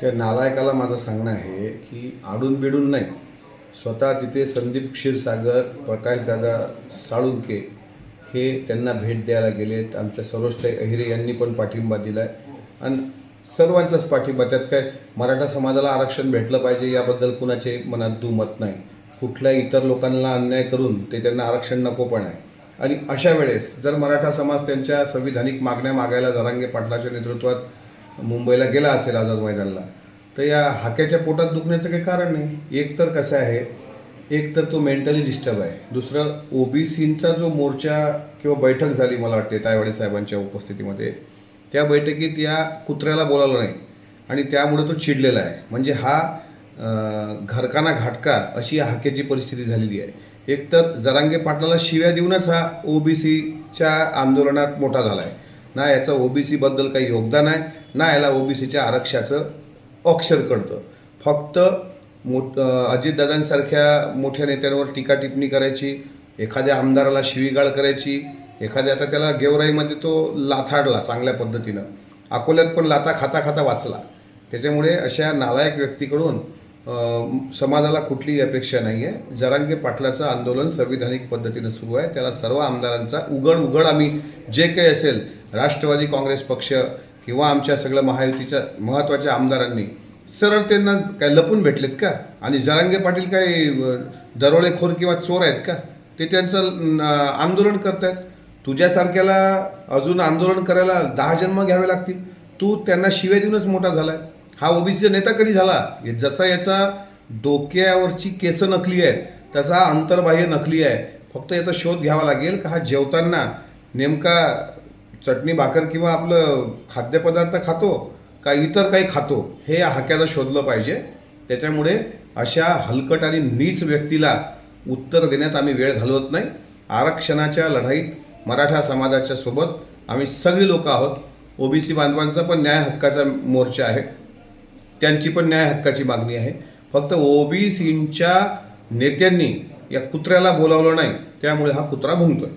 त्या नालायकाला माझं सांगणं आहे की आडून बिडून नाही. स्वतः तिथे संदीप क्षीरसागर प्रकाशदादा साळुंके हे त्यांना भेट द्यायला गेलेत. आमच्या सरोजताई अहिरे यांनी पण पाठिंबा दिला आहे आणि सर्वांचाच पाठिंबा त्यात काय मराठा समाजाला आरक्षण भेटलं पाहिजे याबद्दल कुणाचे मनात दुमत नाही. कुठल्या इतर लोकांना अन्याय करून ते त्यांना आरक्षण नको पण आहे. आणि अशा वेळेस जर मराठा समाज त्यांच्या संविधानिक मागण्या मागायला जरांगे पाटलाच्या नेतृत्वात मुंबईला गेला असेल आझाद मैदानला तर या हाक्याच्या पोटात दुखण्याचं काही कारण नाही. एक तर कसं आहे एक तर तो मेंटली डिस्टर्ब आहे. दुसरं ओबीसींचा जो मोर्चा किंवा बैठक झाली मला वाटते तायवाडे साहेबांच्या उपस्थितीमध्ये त्या बैठकीत या कुत्र्याला बोलावलं नाही आणि त्यामुळे तो चिडलेला आहे. म्हणजे हा घरकाना घाटका अशी या हाकेची परिस्थिती झालेली आहे. एक तर जरांगे पाटलाला शिव्या देऊनच हा ओबीसीच्या आंदोलनात मोठा झाला आहे. ना याचं ओबीसीबद्दल काही योगदान आहे ना याला ओबीसीच्या आरक्षाचं अक्षर कळतं. फक्त मोठ अजितदादांसारख्या मोठ्या नेत्यांवर टीका टिप्पणी करायची एखाद्या आमदाराला शिवीगाळ करायची एखाद्या आता त्याला गेवराईमध्ये तो लाथाडला चांगल्या पद्धतीनं. अकोल्यात पण लाता खाता खाता वाचला. त्याच्यामुळे अशा नालायक व्यक्तीकडून समाजाला कुठलीही अपेक्षा नाही आहे जरांगे पाटलाचं आंदोलन संविधानिक पद्धतीनं सुरू आहे. त्याला सर्व आमदारांचा उघड उघड आम्ही जे काही असेल राष्ट्रवादी काँग्रेस पक्ष किंवा आमच्या सगळ्या महायुतीच्या महत्त्वाच्या आमदारांनी सरळ त्यांना काय लपून भेटलेत का? आणि जरांगे पाटील काय अं, दरोडेखोर किंवा चोर आहेत का? ते त्यांचं आंदोलन आंदोलन करतायत. तुझ्यासारख्याला अजून आंदोलन करायला दहा जन्म घ्यावे लागतील. तू त्यांना शिव्या देऊनच मोठा झालाय. हा ओबीसीचा नेता कधी झाला? जसा याचा डोक्यावरची केस नकली आहेत तसा अंतर्बाह्य नकली आहे. फक्त याचा शोध घ्यावा लागेल का हा जेवताना नेमका चटणी भाकर किंवा आपलं खाद्यपदार्थ खातो का इतर काही खातो हे या हाक्याला शोधलं पाहिजे. त्याच्यामुळे अशा हलकट आणि नीच व्यक्तीला उत्तर देण्यात आम्ही वेळ घालवत नाही. आरक्षणाच्या लढाईत मराठा समाजाच्या सोबत आम्ही सगळी लोक आहोत. ओबीसी बांधवांचा पण न्याय हक्काचा मोर्चा आहे. त्यांची पण न्याय हक्काची मागणी आहे. फक्त ओबीसींच्या नेत्यांनी या कुत्र्याला बोलावलं नाही त्यामुळे हा कुत्रा भुंकतोय.